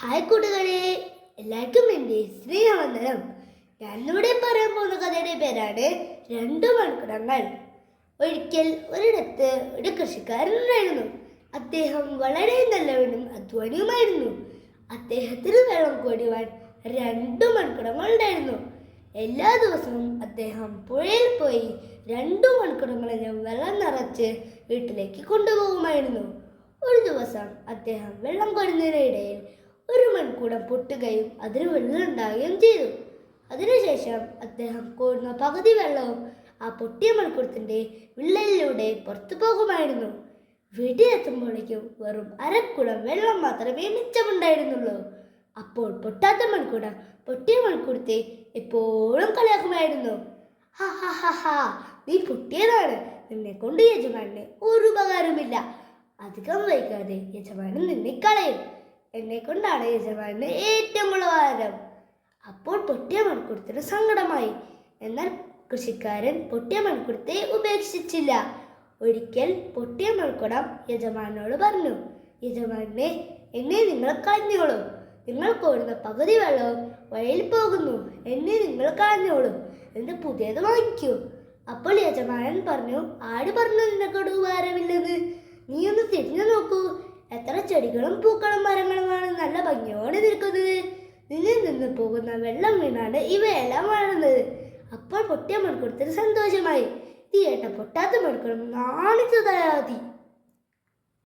Hi കൂട്ടുകാരെ എല്ലാവർക്കും എന്റെ സ്നേഹവന്ദനം ഞാനിവിടെ പറയാൻ പോകുന്ന കഥയുടെ പേരാണ് രണ്ടു മൺകുടങ്ങൾ. ഒരിക്കൽ ഒരിടത്ത് ഒരു കൃഷിക്കാരനുണ്ടായിരുന്നു. അദ്ദേഹം വളരെ നല്ലവനും അധ്വാനിയുമായിരുന്നു. അദ്ദേഹത്തിന് വെള്ളം കോരുവാൻ രണ്ടു മൺകുടങ്ങൾ ഉണ്ടായിരുന്നു. എല്ലാ ദിവസവും അദ്ദേഹം പുഴയിൽ പോയി രണ്ടു മൺകുടങ്ങളിലും വെള്ളം നിറച്ച് വീട്ടിലേക്ക് കൊണ്ടുപോകുമായിരുന്നു. ഒരു ദിവസം അദ്ദേഹം വെള്ളം കോരുന്നതിനിടയിൽ ഒരു മൺകൂടം പൊട്ടുകയും അതിന് വെള്ളമുണ്ടാവുകയും ചെയ്തു. അതിനുശേഷം അദ്ദേഹം കോരുന്ന പകുതി വെള്ളവും ആ പൊട്ടിയ മൺകൂടത്തിന്റെ വിള്ളലിലൂടെ പുറത്തു പോകുമായിരുന്നു. വീട്ടിലെത്തുമ്പോഴേക്കും വെറും അരക്കുടം വെള്ളം മാത്രമേ മിച്ചമുണ്ടായിരുന്നുള്ളൂ. അപ്പോൾ പൊട്ടാത്ത മൺകുടം പൊട്ടിയ മൺകൂടത്തെ എപ്പോഴും കളിയാക്കുമായിരുന്നു. ഹാ ഹാ ഹാ നീ പൊട്ടിയതാണ്. നിന്നെ കൊണ്ട് യജമാനെ ഒരു ഉപകാരമില്ല അധികം വൈകാതെ യജമാനൻ നിന്നെ കളയും. എന്നെ കൊണ്ടാണ് യജമാനന് ഏറ്റവും കൂടുതൽ ഭാരം അപ്പോൾ പൊട്ടിയ മൺകുടത്തിന് സങ്കടമായി. എന്നാൽ കൃഷിക്കാരൻ പൊട്ടിയ മൺകുടത്തെ ഉപേക്ഷിച്ചില്ല. ഒരിക്കൽ പൊട്ടിയ മൺകുടം യജമാനോട് പറഞ്ഞു യജമാനെ എന്നെ നിങ്ങൾ കളഞ്ഞോളൂ. നിങ്ങൾ കോരുന്ന പകുതി വെള്ളവും വഴിയിൽ പോകുന്നു. എന്നെ നിങ്ങൾ കളഞ്ഞോളൂ. എന്ന് പുതിയത് വാങ്ങിക്കൂ. അപ്പോൾ യജമാനൻ പറഞ്ഞു ആര് പറഞ്ഞു നിനക്കൊരു ഉപകാരമില്ലെന്ന് നീ ഒന്ന് തിരിഞ്ഞു നോക്കൂ. എത്ര ചെടികളും പൂക്കളും മരങ്ങളുമാണ് നല്ല ഭംഗിയോടെ നിൽക്കുന്നത്. നിന്നിൽ നിന്ന് പോകുന്ന വെള്ളം വീണാണ് ഇവയെല്ലാം വളരുന്നത്. അപ്പോൾ പൊട്ടിയ മണിക്കൂടത്തിന് സന്തോഷമായി. തീയേട്ട പൊട്ടാത്ത മൺകുടം നാണിച്ചു തരാതി